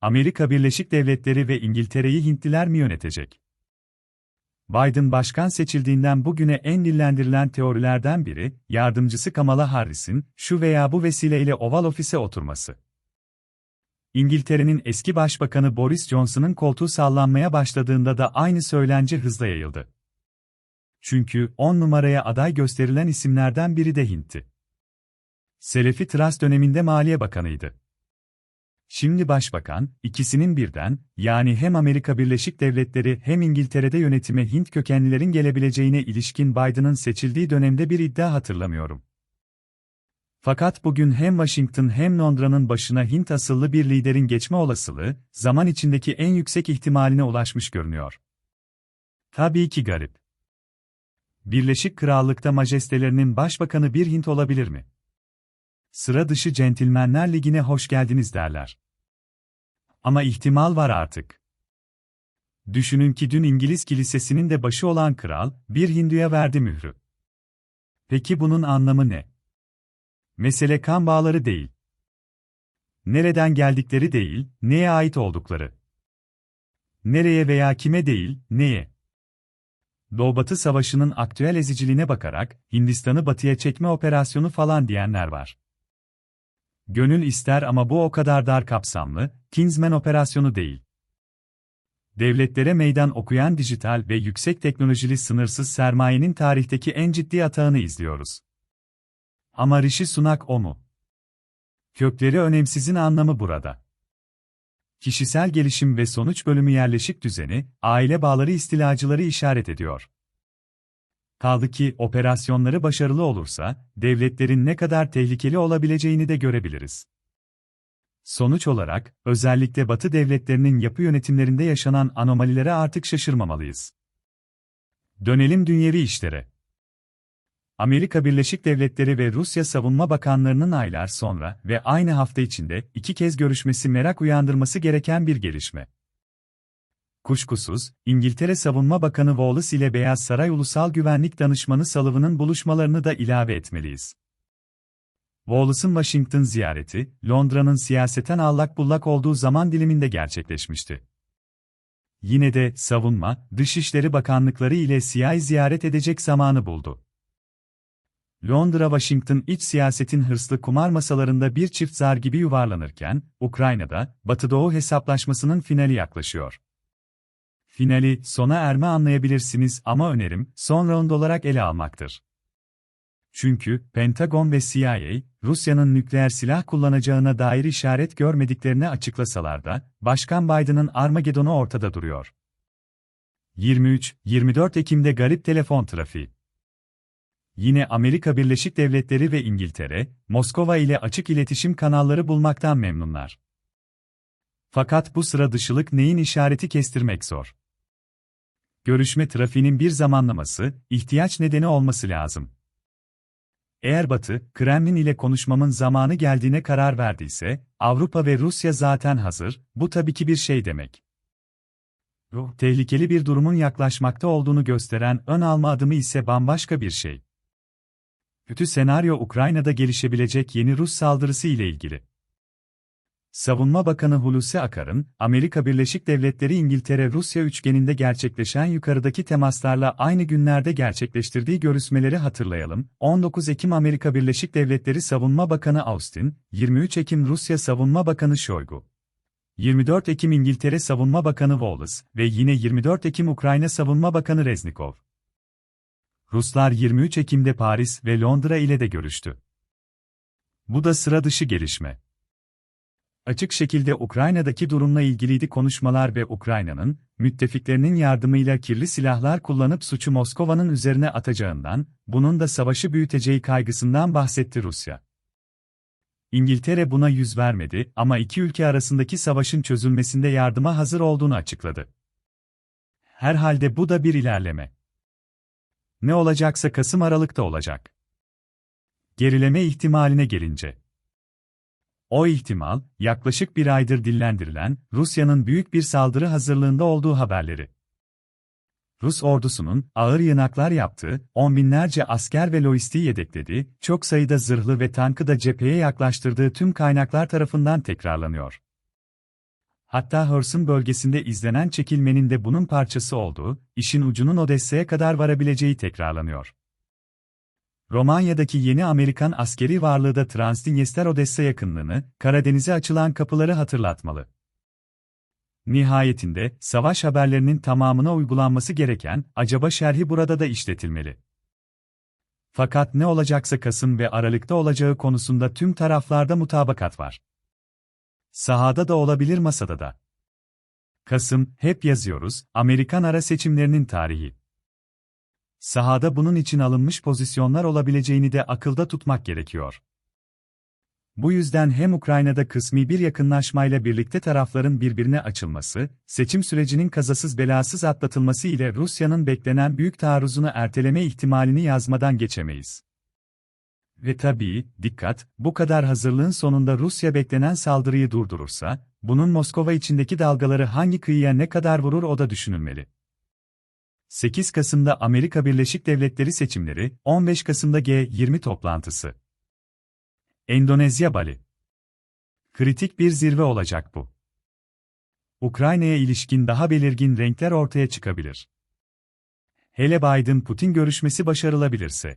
Amerika Birleşik Devletleri ve İngiltere'yi Hintliler mi yönetecek? Biden başkan seçildiğinden bugüne en dillendirilen teorilerden biri, yardımcısı Kamala Harris'in şu veya bu vesileyle Oval Ofis'e oturması. İngiltere'nin eski başbakanı Boris Johnson'ın koltuğu sallanmaya başladığında da aynı söylence hızla yayıldı. Çünkü 10 numaraya aday gösterilen isimlerden biri de Hint'ti. Selefi Truss döneminde Maliye Bakanıydı. Şimdi başbakan, ikisinin birden, yani hem Amerika Birleşik Devletleri hem İngiltere'de yönetime Hint kökenlilerin gelebileceğine ilişkin Biden'ın seçildiği dönemde bir iddia hatırlamıyorum. Fakat bugün hem Washington hem Londra'nın başına Hint asıllı bir liderin geçme olasılığı, zaman içindeki en yüksek ihtimaline ulaşmış görünüyor. Tabii ki garip. Birleşik Krallık'ta majestelerinin başbakanı bir Hint olabilir mi? Sıra dışı centilmenler ligine hoş geldiniz derler. Ama ihtimal var artık. Düşünün ki dün İngiliz kilisesinin de başı olan kral, bir Hindu'ya verdi mührü. Peki bunun anlamı ne? Mesele kan bağları değil. Nereden geldikleri değil, neye ait oldukları. Nereye veya kime değil, neye? Doğu-Batı Savaşı'nın aktüel eziciliğine bakarak, Hindistan'ı batıya çekme operasyonu falan diyenler var. Gönül ister ama bu o kadar dar kapsamlı, Kingsman operasyonu değil. Devletlere meydan okuyan dijital ve yüksek teknolojili sınırsız sermayenin tarihteki en ciddi atağını izliyoruz. Ama Rishi Sunak o mu? Kökleri önemsizin anlamı burada. Kişisel gelişim ve sonuç bölümü yerleşik düzeni, aile bağları istilacıları işaret ediyor. Kaldı ki operasyonları başarılı olursa, devletlerin ne kadar tehlikeli olabileceğini de görebiliriz. Sonuç olarak, özellikle Batı devletlerinin yapı yönetimlerinde yaşanan anomalilere artık şaşırmamalıyız. Dönelim dünyevi işlere. Amerika Birleşik Devletleri ve Rusya Savunma Bakanlarının aylar sonra ve aynı hafta içinde iki kez görüşmesi merak uyandırması gereken bir gelişme. Kuşkusuz, İngiltere Savunma Bakanı Wallace ile Beyaz Saray Ulusal Güvenlik Danışmanı Sullivan'ın buluşmalarını da ilave etmeliyiz. Wallace'ın Washington ziyareti, Londra'nın siyaseten allak bullak olduğu zaman diliminde gerçekleşmişti. Yine de savunma, Dışişleri Bakanlıkları ile CIA ziyaret edecek zamanı buldu. Londra-Washington iç siyasetin hırslı kumar masalarında bir çift zar gibi yuvarlanırken, Ukrayna'da, Batı-Doğu hesaplaşmasının finali yaklaşıyor. Finali, sona erme anlayabilirsiniz ama önerim, son round olarak ele almaktır. Çünkü, Pentagon ve CIA, Rusya'nın nükleer silah kullanacağına dair işaret görmediklerini açıklasalar da, Başkan Biden'ın Armageddon'u ortada duruyor. 23-24 Ekim'de garip telefon trafiği. Yine Amerika Birleşik Devletleri ve İngiltere, Moskova ile açık iletişim kanalları bulmaktan memnunlar. Fakat bu sıra dışılık neyin işareti kestirmek zor. Görüşme trafiğinin bir zamanlaması, ihtiyaç nedeni olması lazım. Eğer Batı, Kremlin ile konuşmamın zamanı geldiğine karar verdiyse, Avrupa ve Rusya zaten hazır, bu tabii ki bir şey demek. Bu, tehlikeli bir durumun yaklaşmakta olduğunu gösteren ön alma adımı ise bambaşka bir şey. Kötü senaryo Ukrayna'da gelişebilecek yeni Rus saldırısı ile ilgili. Savunma Bakanı Hulusi Akar'ın, Amerika Birleşik Devletleri İngiltere-Rusya üçgeninde gerçekleşen yukarıdaki temaslarla aynı günlerde gerçekleştirdiği görüşmeleri hatırlayalım. 19 Ekim Amerika Birleşik Devletleri Savunma Bakanı Austin, 23 Ekim Rusya Savunma Bakanı Shoigu. 24 Ekim İngiltere Savunma Bakanı Wallace ve yine 24 Ekim Ukrayna Savunma Bakanı Reznikov. Ruslar 23 Ekim'de Paris ve Londra ile de görüştü. Bu da sıra dışı gelişme. Açık şekilde Ukrayna'daki durumla ilgiliydi konuşmalar ve Ukrayna'nın, müttefiklerinin yardımıyla kirli silahlar kullanıp suçu Moskova'nın üzerine atacağından, bunun da savaşı büyüteceği kaygısından bahsetti Rusya. İngiltere buna yüz vermedi ama iki ülke arasındaki savaşın çözülmesinde yardıma hazır olduğunu açıkladı. Herhalde bu da bir ilerleme. Ne olacaksa Kasım-Aralık'ta olacak. Gerileme ihtimaline gelince. O ihtimal, yaklaşık bir aydır dillendirilen, Rusya'nın büyük bir saldırı hazırlığında olduğu haberleri. Rus ordusunun ağır yanaklar yaptığı, on binlerce asker ve lojistiği yedeklediği, çok sayıda zırhlı ve tankı da cepheye yaklaştırdığı tüm kaynaklar tarafından tekrarlanıyor. Hatta Hörson bölgesinde izlenen çekilmenin de bunun parçası olduğu, işin ucunun Odessa'ya kadar varabileceği tekrarlanıyor. Romanya'daki yeni Amerikan askeri varlığı da Transdinyester Odessa yakınlığını, Karadeniz'e açılan kapıları hatırlatmalı. Nihayetinde, savaş haberlerinin tamamına uygulanması gereken, acaba şerhi burada da işletilmeli. Fakat ne olacaksa Kasım ve Aralık'ta olacağı konusunda tüm taraflarda mutabakat var. Sahada da olabilir masada da. Kasım, hep yazıyoruz, Amerikan ara seçimlerinin tarihi. Sahada bunun için alınmış pozisyonlar olabileceğini de akılda tutmak gerekiyor. Bu yüzden hem Ukrayna'da kısmi bir yakınlaşmayla birlikte tarafların birbirine açılması, seçim sürecinin kazasız belasız atlatılması ile Rusya'nın beklenen büyük taarruzunu erteleme ihtimalini yazmadan geçemeyiz. Ve tabii, dikkat, bu kadar hazırlığın sonunda Rusya beklenen saldırıyı durdurursa, bunun Moskova içindeki dalgaları hangi kıyıya ne kadar vurur o da düşünülmeli. 8 Kasım'da Amerika Birleşik Devletleri seçimleri, 15 Kasım'da G20 toplantısı. Endonezya Bali. Kritik bir zirve olacak bu. Ukrayna'ya ilişkin daha belirgin renkler ortaya çıkabilir. Hele Biden-Putin görüşmesi başarılabilirse.